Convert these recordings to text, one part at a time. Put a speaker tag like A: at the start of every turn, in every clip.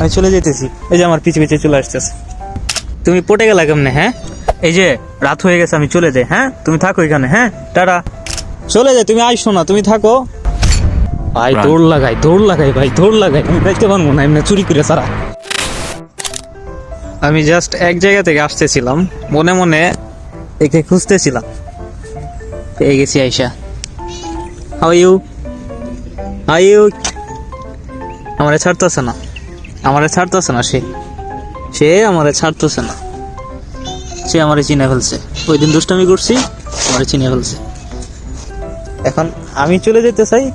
A: আমি চলে যেতেছি এই যে আমার পিছে পিছে চলে আসতেছে। তুমি পটে গেলা কেমনে হ্যাঁ? এই যে রাত হয়ে গেছে আমি চলে যাই হ্যাঁ? তুমি থাকো এখানে হ্যাঁ? টাটা। চলে যাই তুমি আইসো না তুমি থাকো। ভাই দৌড় লাগাই দৌড় লাগাই ভাই দৌড় লাগাই আমি দেখতে পারব না এমনি চুরি করে সারা আমি জাস্ট এক জায়গা থেকে আসতেছিলাম মনে মনে একে খুঁজতেছিলাম। পেয়ে গেছি আইসা। হাউ ইউ হাউ ইউ আমারে ছাড়তেছে না। আমারে ছাড়তেছে না সে। সে আমারে ছাড়তেছে না। সে আমারে চিনে ফেলছে। ওই দিন দুষ্টামি করছি আমারে চিনে ফেলছে। এখন আমি চলে যেতে চাই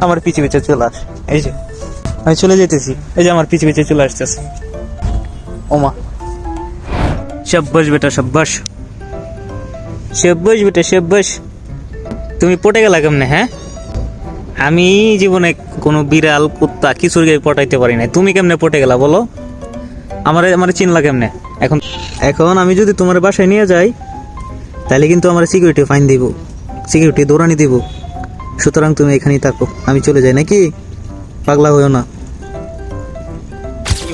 A: আমার পিছে পিছে চলে আস। এই যে আমি চলে যেতেছি এই যে আমার পিছে পিছে চলে আসতেছে। ওমা। সাব্বাস বেটা সাব্বাস। সাব্বাস বেটা সাব্বাস। তুমি পটে গেলা কেমনে হ্যাঁ? আমি জীবনে কোনো বিড়াল, কুত্তা কিছুর গায়ে পটাইতে পারি না তুমি কেমনে পটে গেলা বলো? আমার আমার চিনলা কেমনে? এখন এখন আমি যদি তোমার বাসায় নিয়ে যাই, তাহলে কিন্তু আমার সিকিউরিটি ফাইন দিব। সিকিউরিটি দৌড়ানি দিব। সুতরাং তুমি এখানেই থাকো। আমি চলে যাই নাকি? পাগলা হইও না।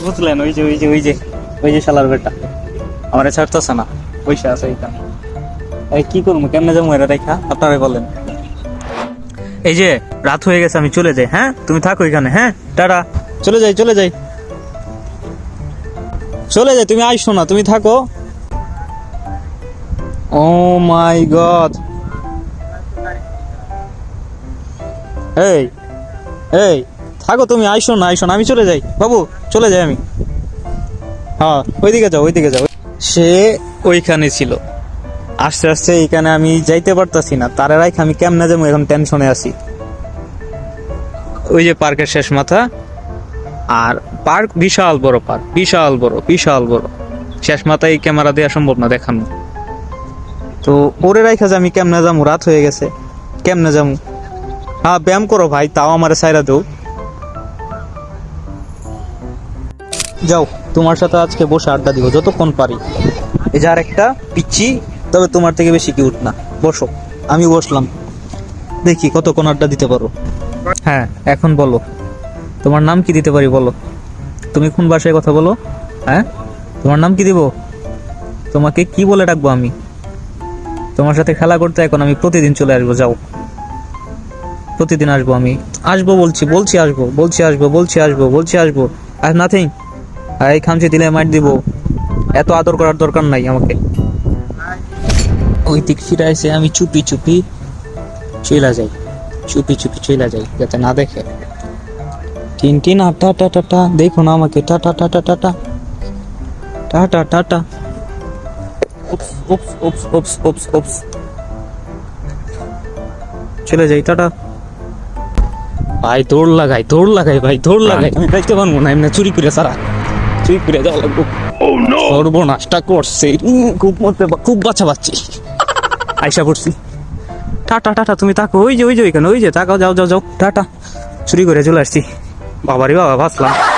A: বুঝলেন? ওই যে ওই যে ওই যে ওই যে শালার বেটা। আমার ছাড়তেছে না। পয়সা আছে এখানে এই কি করব? কেমনে যাব এরা রেখা আপনারাই বলেন। এই যে, রাত হয়ে গেছে, আমি চলে যাই হ্যাঁ? তুমি থাকো এখানে হ্যাঁ? টাটা। চলে যাই চলে যাই। চলে যাই, তুমি আইসো না, তুমি থাকো। Oh my god. এই এই, থাকো তুমি, আইসো না আইসো না, আমি চলে যাই। বাবু, চলে যাই আমি। হ্যাঁ ওইদিকে যাও ওইদিকে যাও। সে ওইখানে ছিল। আস্তে আস্তে এখানে আমি যাইতে পারতাছি না। তার রাইখ আমি কেমনে যাব? এখন টেনশনে আছি। ওই যে পার্কের শেষ মাথা। আর পার্ক বিশাল বড় পার্ক। বিশাল বড় বিশাল বড়। শেষ মাথায় ক্যামেরা দেওয়া সম্ভব না দেখানো। তো ওরে রাইখা যে আমি কেমনে যাব? রাত হয়ে গেছে। কেমনে যাব? হ্যাঁ ব্যায়াম করো ভাই, তাও আমার সাইরা দেও। যাও, তোমার সাথে আজকে বসে আড্ডা দিব, যতক্ষণ পারি। এই যার একটা পিচ্ছি তবে তোমার থেকে বেশি কিউট না। বসো, আমি বসলাম। দেখি কতক্ষণ আড্ডা দিতে পারো। হ্যাঁ এখন বলো। তোমার নাম কি দিতে পারি বলো। তুমি কোন ভাষায় কথা বলো? হ্যাঁ? তোমার নাম কি দিব? তোমাকে কি বলে ডাকবো আমি? তোমার সাথে খেলা করতে এখন আমি প্রতিদিন চলে আসব, যাও। প্রতিদিন আসব আমি। আসব বলছি বলছি আসব বলছি আসব বলছি আসব বলছি আসব। আর নাথিং আর এই খামচি দিলে মাইট দিব। এত আদর করার দরকার নাই আমাকে। ওই দিক ফিরে এসে আমি চুপি চুপি চলে যাই। চুপি চুপি চলে যাই যাতে না দেখে। টিন টিন আর টাটা টাটা দেখো না আমাকে tata tata tata tata tata oops oops oops oops oops oops চলে যাই টাটা ভাই দৌড় লাগাই দৌড় লাগাই ভাই দৌড় লাগাই। আমি দেখতে পারব না এমনি চুরি করে সারা। চুরি করে যাওয়া লাগবো। oh সর্বনাশটা করছে। খুব মধ্যে খুব বাছা পাচ্ছি আইসা পড়ছি। টাটা টাটা, তুমি তাকো ওই যে ওই যে, ওইখানে, ওই যে তাকাও যাও যাও যাও। টাটা। চুরি করে চলে আসছি। বাবারে বাবা ভাবলাম